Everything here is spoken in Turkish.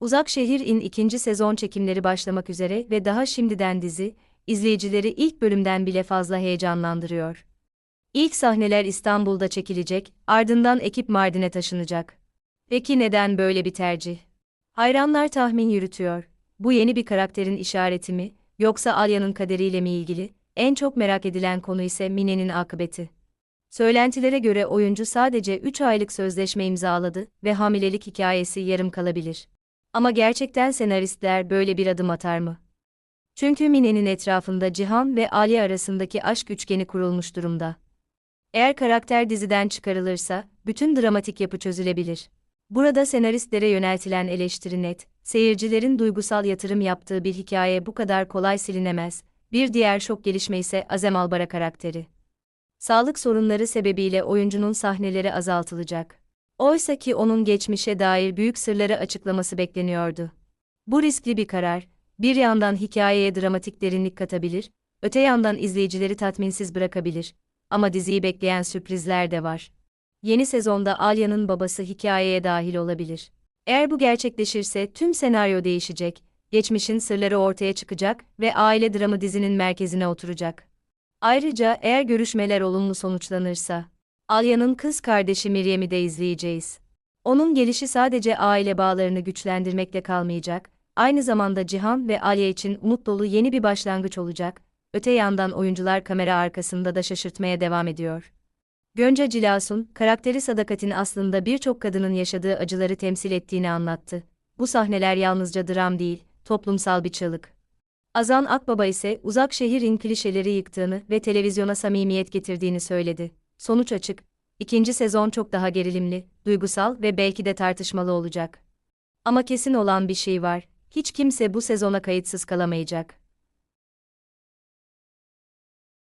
Uzak Şehir İn ikinci sezon çekimleri başlamak üzere ve daha şimdiden dizi, izleyicileri ilk bölümden bile fazla heyecanlandırıyor. İlk sahneler İstanbul'da çekilecek, ardından ekip Mardin'e taşınacak. Peki neden böyle bir tercih? Hayranlar tahmin yürütüyor. Bu yeni bir karakterin işareti mi, yoksa Alya'nın kaderiyle mi ilgili? En çok merak edilen konu ise Mine'nin akıbeti. Söylentilere göre oyuncu sadece 3 aylık sözleşme imzaladı ve hamilelik hikayesi yarım kalabilir. Ama gerçekten senaristler böyle bir adım atar mı? Çünkü Mine'nin etrafında Cihan ve Ali arasındaki aşk üçgeni kurulmuş durumda. Eğer karakter diziden çıkarılırsa, bütün dramatik yapı çözülebilir. Burada senaristlere yöneltilen eleştiri net, seyircilerin duygusal yatırım yaptığı bir hikaye bu kadar kolay silinemez. Bir diğer şok gelişme ise Azem Albara karakteri. Sağlık sorunları sebebiyle oyuncunun sahneleri azaltılacak. Oysa ki onun geçmişe dair büyük sırları açıklaması bekleniyordu. Bu riskli bir karar, bir yandan hikayeye dramatik derinlik katabilir, öte yandan izleyicileri tatminsiz bırakabilir. Ama diziyi bekleyen sürprizler de var. Yeni sezonda Alya'nın babası hikayeye dahil olabilir. Eğer bu gerçekleşirse tüm senaryo değişecek, geçmişin sırları ortaya çıkacak ve aile dramı dizinin merkezine oturacak. Ayrıca eğer görüşmeler olumlu sonuçlanırsa, Alya'nın kız kardeşi Meryem'i de izleyeceğiz. Onun gelişi sadece aile bağlarını güçlendirmekle kalmayacak, aynı zamanda Cihan ve Alya için umut dolu yeni bir başlangıç olacak. Öte yandan oyuncular kamera arkasında da şaşırtmaya devam ediyor. Gönca Cilasun, karakteri Sadakat'in aslında birçok kadının yaşadığı acıları temsil ettiğini anlattı. Bu sahneler yalnızca dram değil, toplumsal bir çığlık. Azan Akbaba ise uzak şehrin klişeleri yıktığını ve televizyona samimiyet getirdiğini söyledi. Sonuç açık, ikinci sezon çok daha gerilimli, duygusal ve belki de tartışmalı olacak. Ama kesin olan bir şey var, hiç kimse bu sezona kayıtsız kalamayacak.